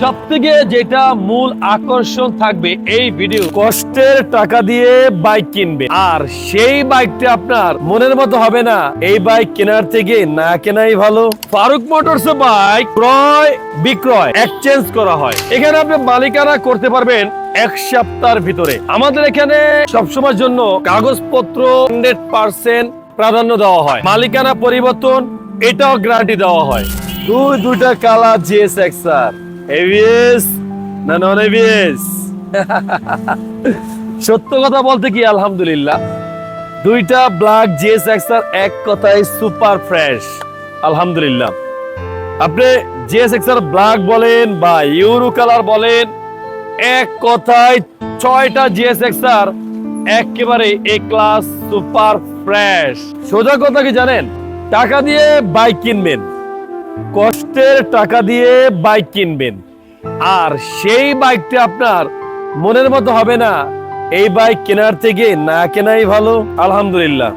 সব থেকে যেটা মূল আকর্ষণ থাকবে এই ভিডিও কষ্টের টাকা দিয়ে বাইক কিনবে। আর সেই বাইকটা আপনার মনের মতো হবে না, এই বাইক কেনার থেকে না কেনাই ভালো। ফারুক মোটরস বাইক ক্রয়, বিক্রয় এক্সচেঞ্জ করা হয়। এখানে আপনি মালিকানা করতে পারবেন এক সপ্তাহের ভিতরে। আমাদের এখানে সবসময়ের জন্য কাগজপত্র হান্ড্রেড পার্সেন্ট প্রাধান্য দেওয়া হয়। মালিকানা পরিবর্তন, এটাও গ্যারান্টি দেওয়া হয়। দুই, দুইটা কালার জিএস এক্সার এভিএস না নন এভিএস সত্য কথা বলতে কি, আলহামদুলিল্লাহ। দুইটা ব্ল্যাক জিএস এক্সার এক কথায় সুপার ফ্রেশ আলহামদুলিল্লাহ। আপনি জিএস এক্সার ব্ল্যাক বলেন বা ইউরো কালার বলেন, এক কথায় ছয়টা জিএস এক্সার একেবারে এ ক্লাস সুপার ফ্রেশ সোজা কথা কি জানেন? টাকা দিয়ে বাইক কিনবেন। কষ্টের টাকা দিয়ে বাইক কিনবেন। আর সেই বাইকটা আপনার মনের মতো হবে না। এই বাইক কেনার থেকে না কেনাই ভালো, আলহামদুলিল্লাহ।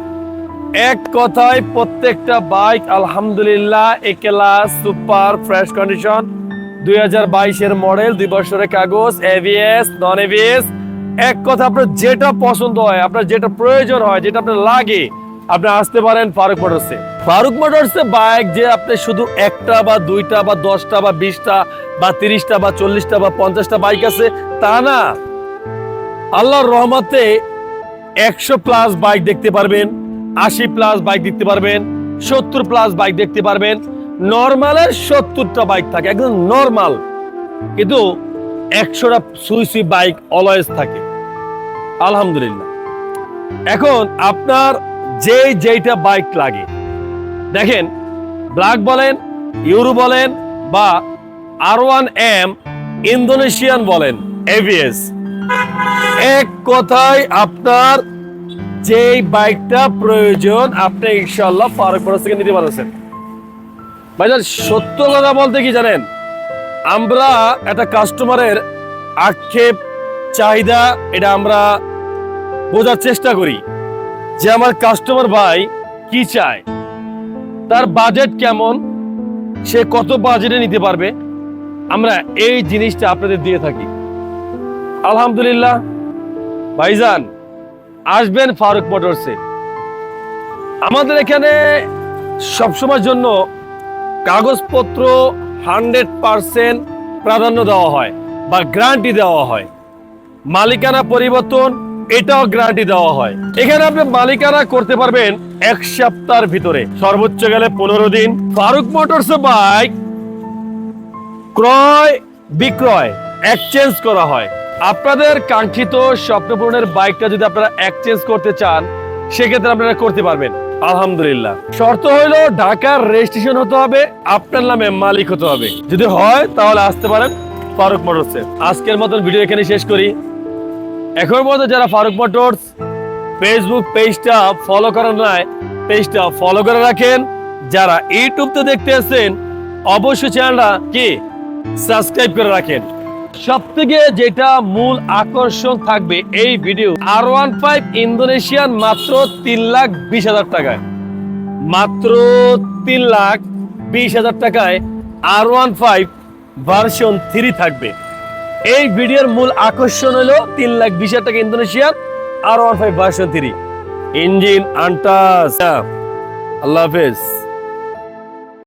এক কথায় প্রত্যেকটা বাইক আলহামদুলিল্লাহ একেলা সুপার ফ্রেশ কন্ডিশন দুই হাজার বাইশের মডেল দুই বছরের কাগজ এভিএস নন এভিএস এক কথা, আপনার যেটা পছন্দ হয়, আপনার যেটা প্রয়োজন হয়, যেটা আপনার লাগে আপনি আসতে পারেন ফারুক মোটরসে। ফারুক মোটরসে বাইক যে আপনি শুধু একটা বা দুইটা বা দশটা বা বিশটা বা তিরিশটা বা চল্লিশটা বা পঞ্চাশটা বাইক আছে, তা না। আল্লাহর রহমতে একশো প্লাস বাইক দেখতে পারবেন, আশি প্লাস বাইক দেখতে পারবেন, সত্তর প্লাস বাইক দেখতে পারবেন। নর্মালের সত্তরটা বাইক থাকে, একদম নর্মাল। কিন্তু একশোটা সুই সুই বাইক অলওয়েজ থাকে। আলহামদুলিল্লাহ। এখন আপনার যে যেইটা বাইক লাগে। দেখেন, ব্ল্যাক বলেন, ইউরো বলেন, বা আর ওয়ান এম ইন্দোনেশিয়ান বলেন, এভিএস। এক কথায় আপনার যেই বাইকটা প্রয়োজন, আপনি ইনশাল্লাহ ফারুক মোটরস থেকে নিতে পারছেন ভাইজান, সত্য কথা বলতে কি জানেন? আমরা একটা কাস্টমারের আক্ষেপ, চাহিদা, এটা আমরা বোঝার চেষ্টা করি। যে আমার কাস্টমার ভাই কি চায়, তার বাজেট কেমন, সে কত বাজেটে নিতে পারবে, আমরা এই জিনিসটা আপনাদের দিয়ে থাকি। আলহামদুলিল্লাহ, ভাইজান, আসবেন ফারুক মোটরসে আমাদের এখানে সবসময়ের জন্য কাগজপত্র হান্ড্রেড পার্সেন্ট প্রাধান্য দেওয়া হয় বা গ্যারান্টি দেওয়া হয়। মালিকানা পরিবর্তন এটাও গ্যারান্টি দেওয়া হয়। এখানে আপনি মালিকানা করতে পারবেন এক সপ্তাহের ভিতরে। সর্বোচ্চ গেলে পনেরো দিন। ফারুক মোটরস বাইক ক্রয়, বিক্রয় এক্সচেঞ্জ করা হয়। আপনাদের কাঙ্ক্ষিত স্বপ্নপূরণের বাইকটা যদি আপনারা এক্সচেঞ্জ করতে চান, সেক্ষেত্রে আপনারা করতে পারবেন। আলহামদুলিল্লাহ। শর্ত হইল, ঢাকার রেজিস্ট্রেশন হতে হবে, আপনার নামে মালিক হতে হবে। যদি হয়, তাহলে আসতে পারেন ফারুক মোটরসে। আজকের মতন ভিডিও এখানে শেষ করি। এখন মতো যারা ফারুক মোটরস ফেসবুক পেজটা ফলো করেন নাই পেজটা ফলো করে রাখেন। যারা ইউটিউবতে দেখতে আছেন অবশ্যই চ্যানেলটা কি? সাবস্ক্রাইব করে রাখেন। সব থেকে যেটা মূল আকর্ষণ থাকবে এই video R one five Indonesian মাত্র তিন লাখ বিশ হাজার টাকায়। মাত্র তিন লাখ বিশ হাজার টাকায় R one five version three থাকবে। এই ভিডিওর মূল আকর্ষণ হলো তিন লাখ বিশ হাজার টাকা ইন্দোনেশিয়ার R one five version engine আন্টাস আল্লাহ হাফেজ।